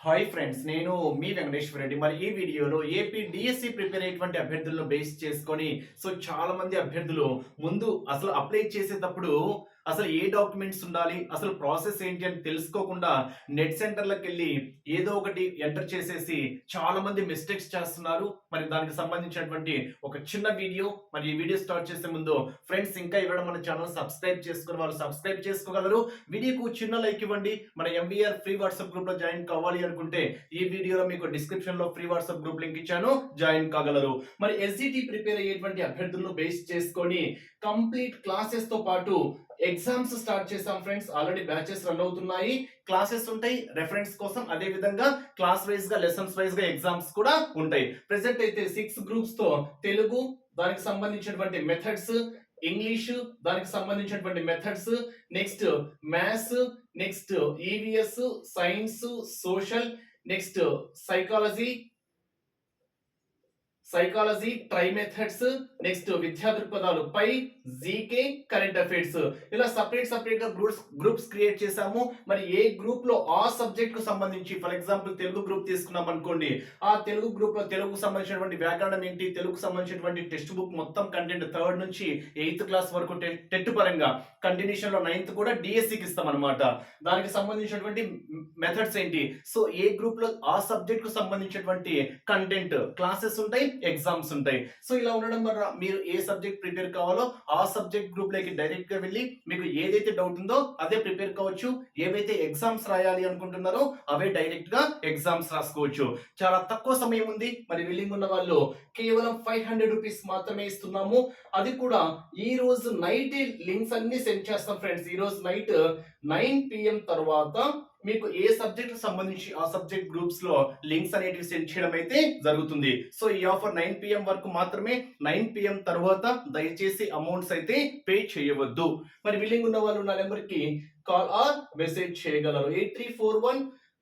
Hi friends నేను మీ వెంకటేశ్వర రెడ్డి. మరి ఈ వీడియోలో ఏపీ డిఎస్సి ప్రిపేర్ అయ్యేటువంటి అభ్యర్థులను బేస్ చేసుకొని సో చాలా మంది అభ్యర్థులు ముందు అసలు అప్లై చేసేటప్పుడు అసలు ఏ డాక్యుమెంట్స్ ఉండాలి? అసలు ప్రాసెస్ ఏంటి అని తెలుసుకోకుండా నెట్ సెంటర్లకు వెళ్ళి ఏదో ఒకటి ఎంటర్ చేసేసి చాలా మంది మిస్టేక్స్ చేస్తున్నారు. మరి దానికి సంబంధించినటువంటి ఒక చిన్న వీడియో మరి ఈ వీడియో స్టార్ట్ చేసే ముందు ఫ్రెండ్స్ ఇంకా ఇవ్వడం మన ఛానల్ సబ్స్క్రైబ్ చేసుకుని వాళ్ళు సబ్స్క్రైబ్ చేసుకోగలరు. వీడియోకు చిన్న లైక్ ఇవ్వండి. మన ఎంవీఆర్ ఫ్రీ వాట్సాప్ గ్రూప్లో జాయిన్ కావాలి అనుకుంటే ఈ వీడియోలో మీకు డిస్క్రిప్షన్లో ఫ్రీ వాట్సాప్ గ్రూప్ లింక్ ఇచ్చాను. జాయిన్ కాగలరు. మరి ఎస్జిటి ప్రిపేర్ అయ్యేటువంటి అభ్యర్థులను బేస్ చేసుకొని కంప్లీట్ క్లాసెస్తో పాటు ఎగ్జామ్స్ స్టార్ట్ చేసాం ఫ్రెండ్స్ ఆల్రెడీ బ్యాచెస్ రన్ అవుతున్నాయి. క్లాసెస్ ఉంటాయి. రెఫరెన్స్ కోసం అదే విధంగా క్లాస్ వైజ్గా లెసన్స్ వైజ్గా ఎగ్జామ్స్ కూడా ఉంటాయి. ప్రెసెంట్ అయితే సిక్స్ గ్రూప్స్తో తెలుగు దానికి సంబంధించినటువంటి మెథడ్స్ ఇంగ్లీష్ దానికి సంబంధించినటువంటి methods next maths next EVS science social next psychology psychology try methods next విద్యా దృక్పథాలు పై జీకే కరెంట్ అఫైర్స్ ఇలా సపరేట్ సపరేట్గా గ్రూప్స్ గ్రూప్స్ క్రియేట్ చేసాము మరి ఏ గ్రూప్లో ఆ సబ్జెక్ట్కు సంబంధించి ఫర్ ఎగ్జాంపుల్ తెలుగు గ్రూప్ తీసుకున్నాం అనుకోండి ఆ తెలుగు గ్రూప్లో తెలుగుకు సంబంధించినటువంటి వ్యాకరణం ఏంటి తెలుగుకు సంబంధించినటువంటి టెక్స్ట్ బుక్ మొత్తం కంటెంట్ థర్డ్ నుంచి ఎయిత్ క్లాస్ వరకు టెట్ పరంగా కంటిన్యూషన్లో నైన్త్ కూడా డిఎస్సికి ఇస్తాం అనమాట దానికి సంబంధించినటువంటి మెథడ్స్ ఏంటి? సో ఏ గ్రూప్లో ఆ సబ్జెక్ట్కు సంబంధించినటువంటి కంటెంట్ క్లాసెస్ ఉంటాయి ఎగ్జామ్స్ ఉంటాయి. సో ఇలా ఉండడం వల్ల మీరు ఏ సబ్జెక్ట్ ప్రిపేర్ కావాలో ఆ సబ్జెక్ట్ గ్రూప్లోకి డైరెక్ట్గా వెళ్ళి మీకు ఏదైతే డౌట్ ఉందో అదే ప్రిపేర్ కావచ్చు. ఏవైతే ఎగ్జామ్స్ రాయాలి అనుకుంటున్నారో అవే డైరెక్ట్గా ఎగ్జామ్స్ రాసుకోవచ్చు. చాలా తక్కువ సమయం ఉంది. మరి విల్లింగ్ ఉన్న వాళ్ళు కేవలం ఫైవ్ హండ్రెడ్ రూపీస్ మాత్రమే ఇస్తున్నాము. అది కూడా ఈ రోజు నైట్ లింక్స్ అన్ని సెండ్ చేస్తాం ఫ్రెండ్స్ ఈ రోజు నైట్ నైన్ పిఎం తర్వాత మీకు ఏ సబ్జెక్ట్ సంబంధించి ఆ సబ్జెక్ట్ గ్రూప్స్లో లింక్స్ అనేటివి సెండ్ చేయడం అయితే జరుగుతుంది. సో ఈ ఆఫర్ నైన్ పిఎం వరకు మాత్రమే నైన్ పిఎం తర్వాత దయచేసి అమౌంట్స్ అయితే పే చేయవద్దు. మరి విల్లింగ్ ఉన్న వాళ్ళు నా నెంబర్కి కాల్ ఆర్ మెసేజ్ చేయగలరు. Eight three four one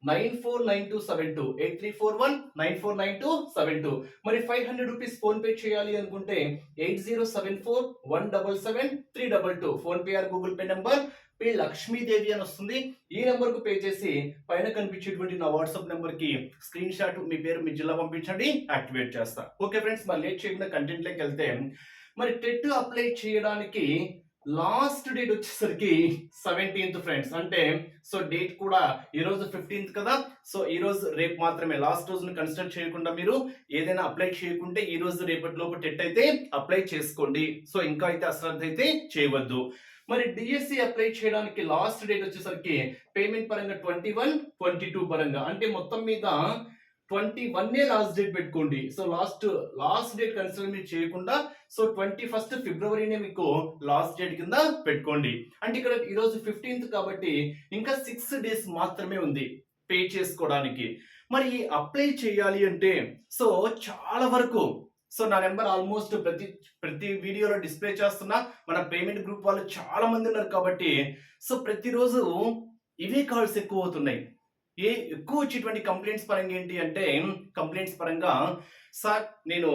nine four nine two seven two. Eight three four one nine four nine two seven two. మరి five hundred rupees PhonePe చేయాలి అనుకుంటే eight zero seven four one double seven three double two. PhonePe or Google Pay number pay Lakshmidevi అని వస్తుంది. ఈ నెంబర్కు pay చేసి పైన కనిపించేటువంటి నా వాట్సాప్ నెంబర్కి స్క్రీన్ షాట్ మీ పేరు మీ జిల్లా పంపించండి యాక్టివేట్ చేస్తా. ఓకే ఫ్రెండ్స్ మరి లేట్ చేయకుండా కంటెంట్లోకి వెళ్తే మరి టెట్ అప్లై చేయడానికి లాస్ట్ డేట్ వచ్చేసరికి సెవెంటీన్త్ ఫ్రెండ్స్ అంటే సో డేట్ కూడా ఈ రోజు ఫిఫ్టీన్త్ కదా. సో ఈ రోజు రేపు మాత్రమే లాస్ట్ రోజును కన్సిడర్ చేయకుండా మీరు ఏదైనా అప్లై చేయకుంటే ఈ రోజు రేపటి లోపు టెట్ అయితే అప్లై చేసుకోండి. సో ఇంకా అయితే అశ్రద్ధ అయితే చేయవద్దు. మరి డిఎస్సి అప్లై చేయడానికి లాస్ట్ డేట్ వచ్చేసరికి పేమెంట్ పరంగా ట్వంటీ వన్ ట్వంటీ టూ పరంగా. అంటే మొత్తం మీద ట్వంటీ వన్ లాస్ట్ డేట్ పెట్టుకోండి. So last last date consider మీరు చేయకుండా సో ట్వంటీ ఫస్ట్ ఫిబ్రవరినే మీకు లాస్ట్ డేట్ కింద పెట్టుకోండి. అంటే ఇక్కడ ఈరోజు ఫిఫ్టీన్త్ కాబట్టి ఇంకా సిక్స్ డేస్ మాత్రమే ఉంది పే చేసుకోవడానికి. మరి అప్లై చేయాలి అంటే సో చాలా వరకు సో నా నెంబర్ ఆల్మోస్ట్ ప్రతి ప్రతి వీడియోలో డిస్ప్లే చేస్తున్నా. మన పేమెంట్ గ్రూప్ వాళ్ళు చాలా మంది ఉన్నారు కాబట్టి సో ప్రతిరోజు ఇవే కాల్స్ ఎక్కువ అవుతున్నాయి. ఏ ఎక్కువ వచ్చేటువంటి కంప్లైంట్స్ పరంగా ఏంటి అంటే కంప్లైంట్స్ పరంగా సార్ నేను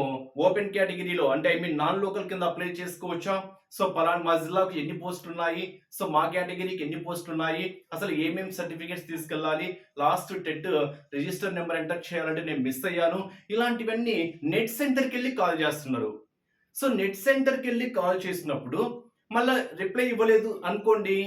ఓపెన్ కేటగిరీలో అంటే ఐ మీన్ నాన్ లోకల్ కింద అప్లై చేసుకోవచ్చా? సో పలానా మా జిల్లాకు ఎన్ని పోస్టులు ఉన్నాయి సో మా కేటగిరీకి ఎన్ని పోస్టులు ఉన్నాయి అసలు ఏమేమి సర్టిఫికేట్స్ తీసుకెళ్ళాలి? Last TET register number enter చేయాలంటే నేను మిస్ అయ్యాను. ఇలాంటివన్నీ నెట్ సెంటర్కి వెళ్ళి కాల్ చేస్తున్నారు. సో నెట్ సెంటర్కి వెళ్ళి కాల్ చేసినప్పుడు మళ్ళీ రిప్లై ఇవ్వలేదు అనుకోండి.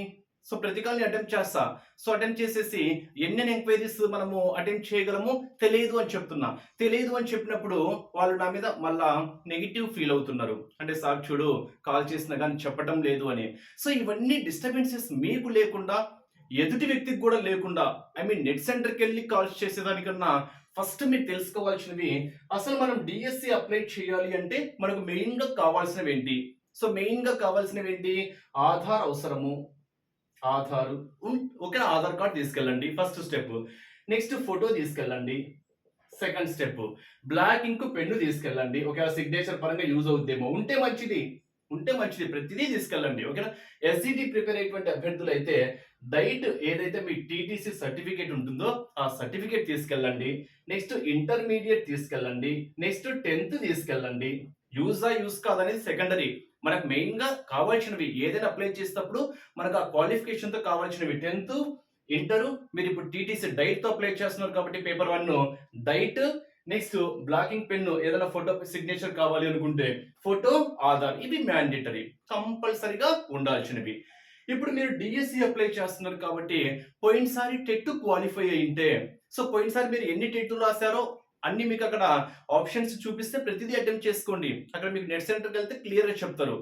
సో ప్రతికాల్ని అటెంప్ట్ చేస్తా. సో అటెంప్ట్ చేసేసి ఎన్ని ఎంక్వైరీస్ మనము అటెంప్ట్ చేయగలము? తెలియదు అని చెప్తున్నా. తెలియదు అని చెప్పినప్పుడు వాళ్ళు నా మీద మళ్ళా నెగిటివ్ ఫీల్ అవుతున్నారు. అంటే సార్ చూడు కాల్ చేసినా కానీ చెప్పడం లేదు అని. సో ఇవన్నీ డిస్టర్బెన్సెస్ మీకు లేకుండా ఎదుటి వ్యక్తికి కూడా లేకుండా ఐ మీన్ నెట్ సెంటర్కి వెళ్ళి కాల్స్ చేసేదానికన్నా ఫస్ట్ మీరు తెలుసుకోవాల్సినవి అసలు మనం డిఎస్సి అప్లై చేయాలి అంటే మనకు మెయిన్గా కావాల్సినవి ఏంటి? సో మెయిన్గా కావాల్సినవి ఏంటి? ఆధార్ అవసరము ఆధార్. ఓకే ఆధార్ కార్డ్ తీసుకెళ్ళండి. First step. నెక్స్ట్ ఫోటో తీసుకెళ్ళండి. Second step. Black ink pen తీసుకెళ్ళండి. ఒక సిగ్నేచర్ పరంగా యూజ్ అవుద్దేమో. ఉంటే మంచిది. ఉంటే మంచిది. ప్రతిదీ తీసుకెళ్ళండి. ఓకేనా ఎస్జిటి ప్రిపేర్ అయ్యేటువంటి అభ్యర్థులు అయితే డైట్ ఏదైతే మీ టీటీసీ సర్టిఫికేట్ ఉంటుందో ఆ సర్టిఫికేట్ తీసుకెళ్ళండి. నెక్స్ట్ ఇంటర్మీడియట్ తీసుకెళ్ళండి. నెక్స్ట్ టెన్త్ తీసుకెళ్ళండి. యూజా యూజ్ కాదనేది సెకండరీ. మనకు మెయిన్గా కావాల్సినవి ఏదైనా అప్లై చేసేటప్పుడు మనకు ఆ క్వాలిఫికేషన్తో కావాల్సినవి టెన్త్ ఇంటర్ మీరు ఇప్పుడు టీటీసీ డైట్తో అప్లై చేస్తున్నారు కాబట్టి paper one DIET next black ink pen ఏదైనా ఫోటో సిగ్నేచర్ కావాలి అనుకుంటే ఫోటో ఆధార్ ఇవి మ్యాండేటరీ కంపల్సరీగా ఉండాల్సినవి. ఇప్పుడు మీరు డిఎస్సి అప్లై చేస్తున్నారు కాబట్టి పోయినసారి టెట్ క్వాలిఫై అయింటే సో పోయినసారి మీరు ఎన్ని టెట్లు రాశారో అన్ని మీకు అక్కడ ఆప్షన్స్ చూపిస్తే ప్రతిదీ అటెంప్ట్ చేసుకోండి. అక్కడ మీకు నెట్ సెంటర్కి వెళ్తే క్లియర్గా చెప్తారు.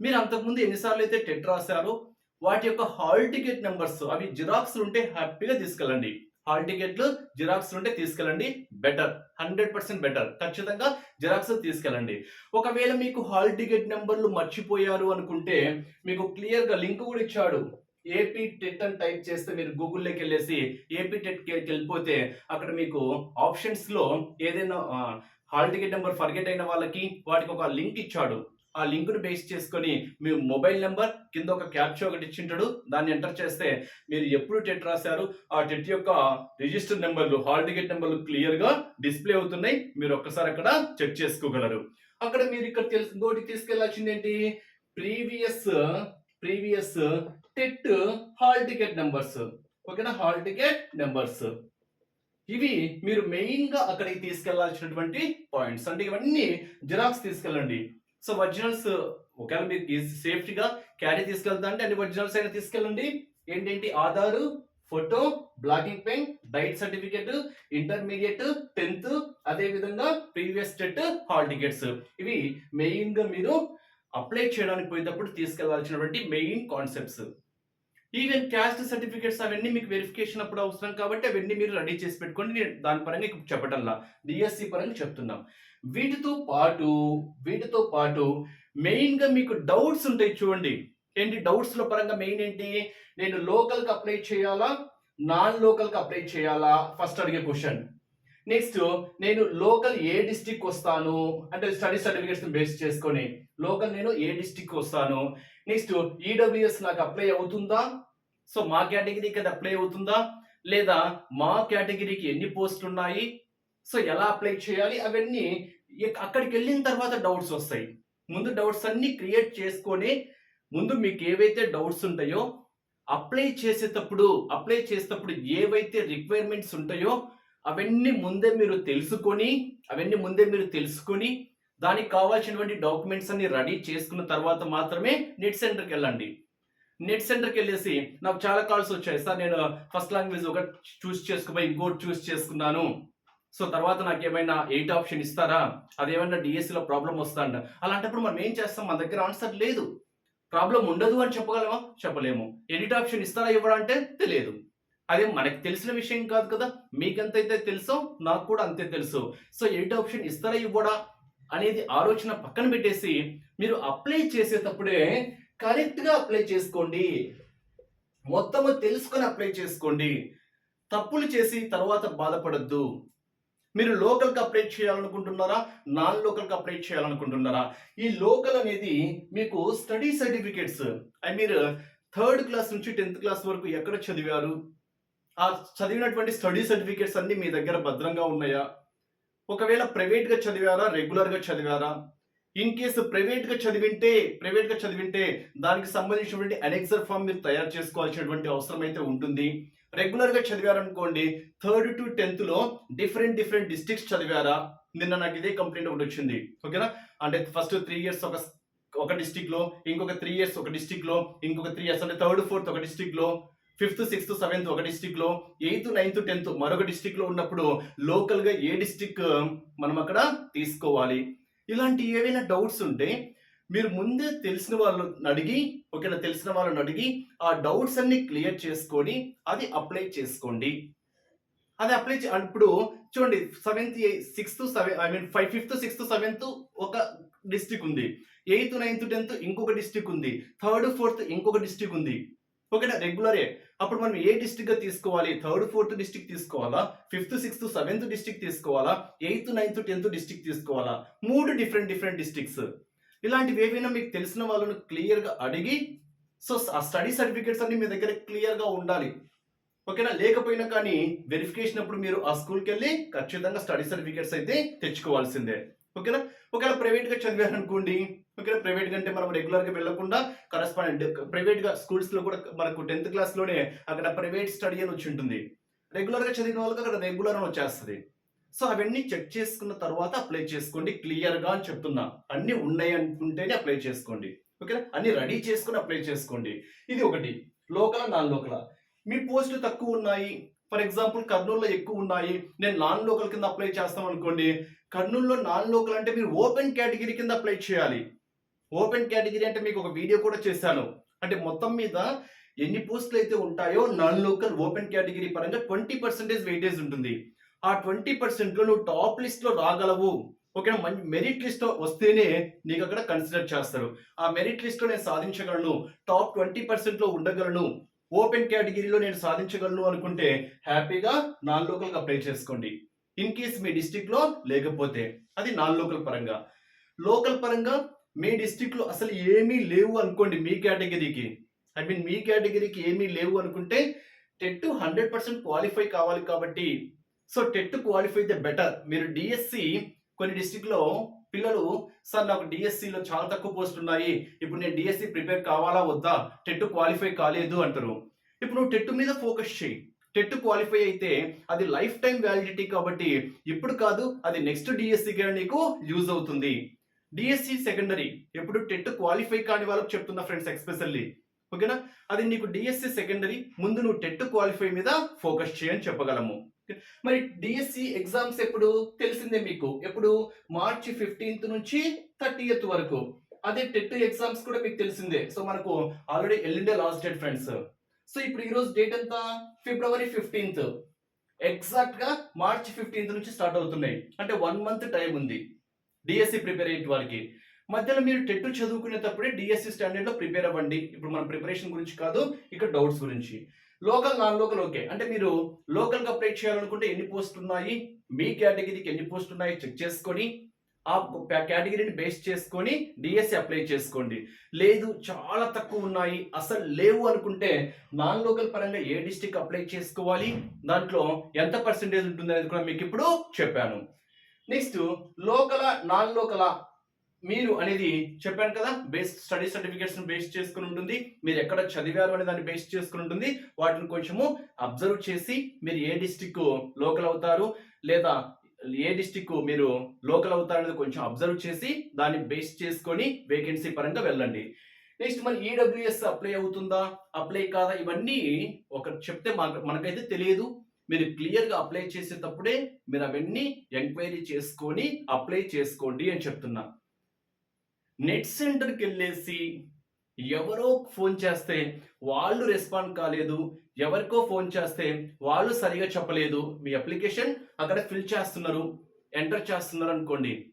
మీరు అంతకుముందు ఎన్నిసార్లు అయితే టెట్ రాశారో వాటి యొక్క హాల్ టికెట్ నెంబర్స్ అవి జిరాక్స్ ఉంటే హ్యాపీగా తీసుకెళ్ళండి. హాల్ టికెట్లు జిరాక్స్ ఉంటే తీసుకెళ్ళండి. బెటర్ హండ్రెడ్ పర్సెంట్ బెటర్ ఖచ్చితంగా జిరాక్స్ తీసుకెళ్ళండి. ఒకవేళ మీకు హాల్ టికెట్ నెంబర్లు మర్చిపోయారు అనుకుంటే మీకు క్లియర్గా లింక్ కూడా ఇచ్చాడు. ఏపీ టెట్ అని టైప్ చేస్తే మీరు గూగుల్లోకి వెళ్ళేసి ఏపీ టెట్ కేర్కి వెళ్ళిపోతే అక్కడ మీకు ఆప్షన్స్లో ఏదైనా హాల్ టికెట్ నెంబర్ ఫర్గెట్ అయిన వాళ్ళకి వాటికి ఒక లింక్ ఇచ్చాడు. ఆ లింక్ను బేస్ చేసుకొని మీ మొబైల్ నెంబర్ కింద ఒక క్యాప్చర్ ఒకటి ఇచ్చింటాడు. దాన్ని ఎంటర్ చేస్తే మీరు ఎప్పుడు టెట్ రాశారు ఆ టెట్ యొక్క రిజిస్టర్ నెంబర్లు హాల్ టికెట్ నెంబర్లు క్లియర్గా డిస్ప్లే అవుతున్నాయి. మీరు ఒక్కసారి అక్కడ చెక్ చేసుకోగలరు. అక్కడ మీరు ఇక్కడ తెలుసు ఇంకోటి తీసుకెళ్ళాల్సింది ఏంటి? Previous previous TET hall ticket numbers. ఓకేనా? Hall ticket numbers. ఇవి మీరు మెయిన్గా అక్కడికి తీసుకెళ్ళాల్సినటువంటి పాయింట్స్. అంటే ఇవన్నీ జిరాక్స్ తీసుకెళ్ళండి. సో ఒరిజినల్స్ ఒకవేళ మీకు సేఫ్టీగా క్యారీ తీసుకెళ్తా అంటే అన్ని ఒరిజినల్స్ అయినా తీసుకెళ్ళండి. ఏంటంటే? Aadhaar photo black ink pen DIET certificate intermediate tenth అదే విధంగా ప్రీవియస్ టెట్ హాల్ టికెట్స్. ఇవి మెయిన్గా మీరు అప్లై చేయడానికి పోయేటప్పుడు తీసుకెళ్ళాల్సినటువంటి main concepts. Even caste certificates అవన్నీ మీకు వెరిఫికేషన్ అప్పుడు అవసరం కాబట్టి అవన్నీ మీరు రెడీ చేసి పెట్టుకోండి. నేను దాని పరంగా ఇప్పుడు చెప్పటంలా. డిఎస్సి పరంగా చెప్తున్నాం. వీటితో పాటు వీటితో పాటు మెయిన్గా మీకు డౌట్స్ ఉంటాయి చూడండి. ఏంటి? డౌట్స్ల పరంగా మెయిన్ ఏంటి? నేను లోకల్కి అప్లై చేయాలా? నాన్ లోకల్కి అప్లై చేయాలా? ఫస్ట్ అడిగే క్వశ్చన్ నెక్స్ట్ నేను లోకల్ ఏ డిస్టిక్ వస్తాను? అంటే స్టడీ సర్టిఫికేట్స్ బేస్ చేసుకొని లోకల్ నేను ఏ డిస్టిక్ వస్తాను? నెక్స్ట్ ఈడబ్ల్యూఎస్ నాకు అప్లై అవుతుందా? సో మా కేటగిరీకి అది అప్లై అవుతుందా? లేదా మా కేటగిరీకి ఎన్ని పోస్టులు ఉన్నాయి? సో ఎలా అప్లై చేయాలి? అవన్నీ అక్కడికి వెళ్ళిన తర్వాత డౌట్స్ వస్తాయి. ముందు డౌట్స్ అన్ని క్రియేట్ చేసుకొని ముందు మీకు ఏవైతే డౌట్స్ ఉంటాయో అప్లై చేసేటప్పుడు అప్లై చేసేటప్పుడు ఏవైతే రిక్వైర్మెంట్స్ ఉంటాయో అవన్నీ ముందే మీరు తెలుసుకొని అవన్నీ ముందే మీరు తెలుసుకొని దానికి కావాల్సినటువంటి డాక్యుమెంట్స్ అన్ని రెడీ చేసుకున్న తర్వాత మాత్రమే నెట్ సెంటర్కి వెళ్ళండి. నెట్ సెంటర్కి వెళ్ళేసి నాకు చాలా కాల్స్ వచ్చాయి. సార్ నేను ఫస్ట్ లాంగ్వేజ్ ఒకటి చూస్ చేసుకుపోయి ఇంకోటి చూస్ చేసుకున్నాను. సో తర్వాత నాకు ఏమైనా ఎయిట్ ఆప్షన్ ఇస్తారా? అదేమైనా డిఎస్సిలో ప్రాబ్లం అండి అలాంటప్పుడు మనం ఏం చేస్తాం? మన దగ్గర ఆన్సర్ లేదు. ప్రాబ్లం ఉండదు అని చెప్పగలమా? చెప్పలేము. ఎడిట్ ఆప్షన్ ఇస్తారా? ఇవ్వడా అంటే తెలియదు. అదే మనకు తెలిసిన విషయం కాదు కదా. మీకెంతైతే తెలుసో నాకు కూడా అంతే తెలుసు. సో ఎయిట్ ఆప్షన్ ఇస్తారా ఇవ్వడా అనేది ఆలోచన పక్కన పెట్టేసి మీరు అప్లై చేసేటప్పుడే కరెక్ట్గా అప్లై చేసుకోండి. మొత్తము తెలుసుకొని అప్లై చేసుకోండి. తప్పులు చేసి తర్వాత బాధపడద్దు. మీరు లోకల్కి అప్లై చేయాలనుకుంటున్నారా? నాన్ లోకల్కి అప్లై చేయాలనుకుంటున్నారా? ఈ లోకల్ అనేది మీకు స్టడీ సర్టిఫికేట్స్ ఐ మీరు థర్డ్ క్లాస్ నుంచి టెన్త్ క్లాస్ వరకు ఎక్కడ చదివారు? ఆ చదివినటువంటి స్టడీ సర్టిఫికేట్స్ అన్ని మీ దగ్గర భద్రంగా ఉన్నాయా? ఒకవేళ ప్రైవేట్గా చదివారా? రెగ్యులర్గా చదివారా? ఇన్ కేసు ప్రైవేట్గా చదివింటే ప్రైవేట్గా చదివింటే దానికి సంబంధించినటువంటి అనెక్సర్ ఫామ్ మీరు తయారు చేసుకోవాల్సినటువంటి అవసరం అయితే ఉంటుంది. రెగ్యులర్గా చదివారనుకోండి థర్డ్ టు టెన్త్లో డిఫరెంట్ డిఫరెంట్ డిస్ట్రిక్ట్స్ చదివారా? నిన్న నాకు ఇదే కంప్లైంట్ ఒకటి వచ్చింది. ఓకేనా? అంటే ఫస్ట్ త్రీ ఇయర్స్ ఒక ఒక డిస్టిక్లో ఇంకొక త్రీ ఇయర్స్ ఒక డిస్టిక్లో ఇంకొక త్రీ ఇయర్స్ అంటే థర్డ్ ఫోర్త్ ఒక డిస్టిక్లో ఫిఫ్త్ సిక్స్త్ సెవెంత్ ఒక డిస్టిక్లో ఎయిత్ నైన్త్ టెన్త్ మరొక డిస్టిక్లో ఉన్నప్పుడు లోకల్గా ఏ డిస్టిక్ మనం అక్కడ తీసుకోవాలి? ఇలాంటి ఏవైనా డౌట్స్ ఉంటే మీరు ముందే తెలిసిన వాళ్ళు అడిగి ఓకేనా? తెలిసిన వాళ్ళని అడిగి ఆ డౌట్స్ అన్ని క్లియర్ చేసుకొని అది అప్లై చేసుకోండి. అది అప్లై చే ఇప్పుడు చూడండి seventh sixth seven I mean five fifth sixth seventh ఒక డిస్టిక్ ఉంది. ఎయిత్ నైన్త్ టెన్త్ ఇంకొక డిస్టిక్ ఉంది. థర్డ్ ఫోర్త్ ఇంకొక డిస్టిక్ ఉంది. ఓకేనా? రెగ్యులరే అప్పుడు మనం ఏ డిస్టిక్గా తీసుకోవాలి? థర్డ్ ఫోర్త్ డిస్టిక్ తీసుకోవాలా? ఫిఫ్త్ సిక్స్త్ సెవెంత్ డిస్టిక్ తీసుకోవాలా? ఎయిత్ నైన్త్ టెన్త్ డిస్టిక్ తీసుకోవాలా? మూడు డిఫరెంట్ డిఫరెంట్ డిస్టిక్స్ ఇలాంటివి ఏవైనా మీకు తెలిసిన వాళ్ళను క్లియర్గా అడిగి సో ఆ స్టడీ సర్టిఫికేట్స్ అన్ని మీ దగ్గర క్లియర్గా ఉండాలి. ఓకేనా? లేకపోయినా కానీ వెరిఫికేషన్ అప్పుడు మీరు ఆ స్కూల్కి వెళ్ళి ఖచ్చితంగా స్టడీ సర్టిఫికేట్స్ అయితే తెచ్చుకోవాల్సిందే. ఓకేనా? ఒకవేళ ప్రైవేట్గా చదివారు అనుకోండి ఓకేనా ప్రైవేట్ కంటే మనం రెగ్యులర్గా వెళ్ళకుండా కరస్పాండెంట్ ప్రైవేట్గా స్కూల్స్లో కూడా మనకు టెన్త్ క్లాస్లోనే అక్కడ ప్రైవేట్ స్టడీ అని వచ్చి ఉంటుంది. రెగ్యులర్గా చదివిన వాళ్ళకి అక్కడ రెగ్యులర్ అని వచ్చేస్తుంది. సో అవన్నీ చెక్ చేసుకున్న తర్వాత అప్లై చేసుకోండి. క్లియర్గా అని చెప్తున్నా. అన్నీ ఉన్నాయి అనుకుంటేనే అప్లై చేసుకోండి. ఓకేనా? అన్ని రెడీ చేసుకుని అప్లై చేసుకోండి. ఇది ఒకటి. లోకల్ నాన్ లోకల్ మీ పోస్టులు తక్కువ ఉన్నాయి. ఫర్ ఎగ్జాంపుల్ కర్నూలులో ఎక్కువ ఉన్నాయి. నేను నాన్ లోకల్ కింద అప్లై చేస్తాం అనుకోండి. కర్నూలులో నాన్ లోకల్ అంటే మీరు ఓపెన్ కేటగిరీ కింద అప్లై చేయాలి. ఓపెన్ కేటగిరీ అంటే మీకు ఒక వీడియో కూడా చేశాను. అంటే మొత్తం మీద ఎన్ని పోస్టులు అయితే ఉంటాయో నాన్ లోకల్ ఓపెన్ కేటగిరీ పరంగా ట్వంటీ పర్సెంటేజ్ వెయిటేజ్ ఉంటుంది. ఆ ట్వంటీ పర్సెంట్లో నువ్వు టాప్ లిస్ట్లో రాగలవు. ఓకేనా? మంచి మెరిట్ లిస్ట్ వస్తేనే నీకు అక్కడ కన్సిడర్ చేస్తారు. ఆ మెరిట్ లిస్ట్లో నేను సాధించగలను. టాప్ ట్వంటీ పర్సెంట్లో ఉండగలను. ఓపెన్ కేటగిరీలో నేను సాధించగలను అనుకుంటే హ్యాపీగా నాన్ లోకల్కి అప్లై చేసుకోండి. ఇన్ కేస్ మీ డిస్టిక్లో లేకపోతే అది నాన్ లోకల్ పరంగా. లోకల్ పరంగా మీ డిస్టిక్లో అసలు ఏమీ లేవు అనుకోండి మీ కేటగిరీకి ఐ మీన్ మీ కేటగిరీకి ఏమీ లేవు అనుకుంటే టెట్ హండ్రెడ్ పర్సెంట్ క్వాలిఫై కావాలి కాబట్టి. సో టెట్ క్వాలిఫై అయితే బెటర్ మీరు డిఎస్సి కొన్ని డిస్టిక్లో పిల్లలు సార్ నాకు డిఎస్సిలో చాలా తక్కువ పోస్ట్ ఉన్నాయి. ఇప్పుడు నేను డిఎస్సి ప్రిపేర్ కావాలా వద్దా? టెట్ క్వాలిఫై కాలేదు అంటారు. ఇప్పుడు నువ్వు టెట్ మీద ఫోకస్ చేయి. టెట్ క్వాలిఫై అయితే అది లైఫ్ టైం వ్యాలిడిటీ కాబట్టి ఇప్పుడు కాదు అది నెక్స్ట్ డిఎస్సిగా నీకు యూజ్ అవుతుంది. డిఎస్సి సెకండరీ ఎప్పుడు టెట్ క్వాలిఫై కాని వాళ్ళకి చెప్తున్నా ఫ్రెండ్స్ ఎక్స్పెషల్లీ. ఓకేనా? అది నీకు డిఎస్సి సెకండరీ ముందు నువ్వు టెట్ క్వాలిఫై మీద ఫోకస్ చేయని చెప్పగలము. మరి డిఎస్సి ఎగ్జామ్స్ ఎప్పుడు తెలిసిందే మీకు? ఎప్పుడు? మార్చి ఫిఫ్టీన్త్ నుంచి థర్టీయత్ వరకు. అదే టెట్ ఎగ్జామ్స్ కూడా మీకు తెలిసిందే. సో మనకు ఆల్రెడీ ఎల్లుండే లాస్ట్ డేట్ ఫ్రెండ్స్. సో ఇప్పుడు ఈరోజు డేట్ ఎంత? ఫిబ్రవరి ఫిఫ్టీన్త్ ఎగ్జాక్ట్గా మార్చ్ ఫిఫ్టీన్త్ నుంచి స్టార్ట్ అవుతున్నాయి. అంటే వన్ మంత్ టైం ఉంది. డిఎస్సి ప్రిపేర్ అయ్యే వారికి. మధ్యలో మీరు టెట్ చదువుకునేటప్పుడే డిఎస్సి స్టాండర్డ్లో ప్రిపేర్ అవ్వండి. ఇప్పుడు మన ప్రిపరేషన్ గురించి కాదు ఇక్కడ డౌట్స్ గురించి. లోకల్ నాన్ లోకల్ ఓకే అంటే మీరు లోకల్గా అప్లై చేయాలనుకుంటే ఎన్ని పోస్ట్ ఉన్నాయి? మీ కేటగిరీకి ఎన్ని పోస్ట్ ఉన్నాయి? చెక్ చేసుకొని ఆ కేటగిరీని బేస్ చేసుకొని డిఎస్సి అప్లై చేసుకోండి. లేదు చాలా తక్కువ ఉన్నాయి. అసలు లేవు అనుకుంటే నాన్ లోకల్ పరంగా ఏ డిస్టిక్ అప్లై చేసుకోవాలి? దాంట్లో ఎంత పర్సెంటేజ్ ఉంటుంది అనేది కూడా మీకు ఇప్పుడు చెప్పాను. నెక్స్ట్ లోకల నాన్ లోకల మీరు అనేది చెప్పాను కదా బేస్ స్టడీ సర్టిఫికేట్స్ బేస్ చేసుకుని ఉంటుంది. మీరు ఎక్కడ చదివారు అనే దాన్ని బేస్ చేసుకుని ఉంటుంది. వాటిని కొంచెము అబ్జర్వ్ చేసి మీరు ఏ డిస్టిక్ లోకల్ అవుతారు లేదా ఏ డిస్టిక్ మీరు లోకల్ అవుతారనేది కొంచెం అబ్జర్వ్ చేసి దాన్ని బేస్ చేసుకొని వేకెన్సీ పరంగా వెళ్ళండి. నెక్స్ట్ మరి ఈడబ్ల్యూఎస్ అప్లై అవుతుందా? అప్లై కాదా? ఇవన్నీ ఒక చెప్తే మనకైతే తెలియదు. మీరు క్లియర్గా అప్లై చేసేటప్పుడే మీరు అవన్నీ ఎంక్వైరీ చేసుకొని అప్లై చేసుకోండి అని చెప్తున్నా. నెట్ సెంటర్కి వెళ్ళేసి ఎవరో ఫోన్ చేస్తే వాళ్ళు రెస్పాండ్ కాలేదు. ఎవరికో ఫోన్ చేస్తే వాళ్ళు సరిగా చెప్పలేదు. మీ అప్లికేషన్ అక్కడ ఫిల్ చేస్తున్నారు. ఎంటర్ చేస్తున్నారు అనుకోండి.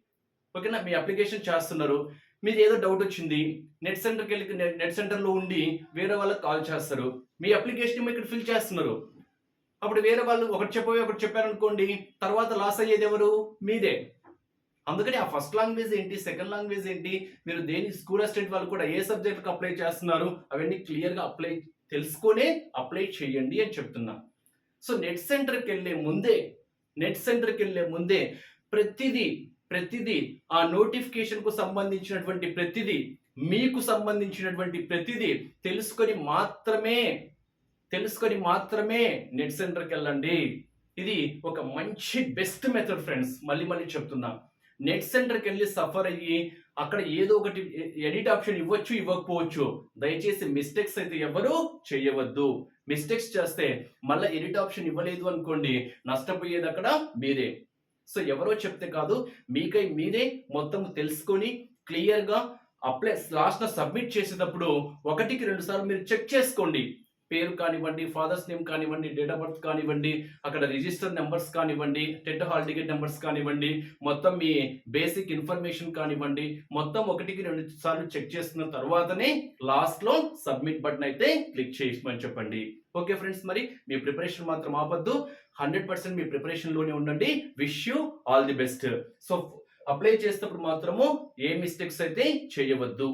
ఓకేనా? మీ అప్లికేషన్ చేస్తున్నారు. మీరు ఏదో డౌట్ వచ్చింది. నెట్ సెంటర్కి వెళ్ళి నెట్- నెట్ సెంటర్లో ఉండి వేరే వాళ్ళకి కాల్ చేస్తారు. మీ అప్లికేషన్ ఇక్కడ ఫిల్ చేస్తున్నారు. అప్పుడు వేరే వాళ్ళు ఒకటి చెప్పబోయి ఒకటి చెప్పారనుకోండి తర్వాత లాస్ అయ్యేది ఎవరు? మీదే. అందుకని ఆ ఫస్ట్ లాంగ్వేజ్ ఏంటి? సెకండ్ లాంగ్వేజ్ ఏంటి? మీరు దేని స్కూల్ అసిస్టెంట్ వాళ్ళు కూడా ఏ సబ్జెక్ట్కి అప్లై చేస్తున్నారు? అవన్నీ క్లియర్గా అప్లై తెలుసుకునే అప్లై చేయండి అని చెప్తున్నా. సో నెట్ సెంటర్కి వెళ్ళే ముందే నెట్ సెంటర్కి వెళ్ళే ముందే ప్రతిదీ ప్రతిదీ ఆ నోటిఫికేషన్కు సంబంధించినటువంటి ప్రతిదీ మీకు సంబంధించినటువంటి ప్రతిదీ తెలుసుకొని మాత్రమే తెలుసుకొని మాత్రమే నెట్ సెంటర్కి వెళ్ళండి. ఇది ఒక మంచి బెస్ట్ మెథడ్ ఫ్రెండ్స్ మళ్ళీ మళ్ళీ చెప్తున్నా. నెట్ సెంటర్కి వెళ్ళి సఫర్ అయ్యి అక్కడ ఏదో ఒకటి ఎడిట్ ఆప్షన్ ఇవ్వచ్చు ఇవ్వకపోవచ్చు. దయచేసి మిస్టేక్స్ అయితే ఎవరు చేయవద్దు. మిస్టేక్స్ చేస్తే మళ్ళీ ఎడిట్ ఆప్షన్ ఇవ్వలేదు అనుకోండి నష్టపోయేది అక్కడ మీరే. సో ఎవరో చెప్తే కాదు మీకై మీరే మొత్తం తెలుసుకొని క్లియర్గా అప్లై లాస్ట్ సబ్మిట్ చేసేటప్పుడు ఒకటికి రెండు సార్లు మీరు చెక్ చేసుకోండి. పేరు కానివ్వండి ఫాదర్స్ నేమ్ కానివ్వండి డేట్ ఆఫ్ బర్త్ కానివ్వండి అక్కడ రిజిస్టర్ నెంబర్స్ కానివ్వండి టెట్ హాల్ టికెట్ నెంబర్స్ కానివ్వండి మొత్తం మీ బేసిక్ ఇన్ఫర్మేషన్ కానివ్వండి మొత్తం ఒకటికి రెండు సార్లు చెక్ చేసుకున్న తర్వాతనే లాస్ట్లో సబ్మిట్ బటన్ అయితే క్లిక్ చేయమని చెప్పండి. ఓకే ఫ్రెండ్స్ మరి మీ ప్రిపరేషన్ మాత్రం ఆపద్దు. హండ్రెడ్ పర్సెంట్ మీ ప్రిపరేషన్లోనే ఉండండి. Wish you all the best so apply చేసినప్పుడు మాత్రము ఏ మిస్టేక్స్ అయితే చేయవద్దు.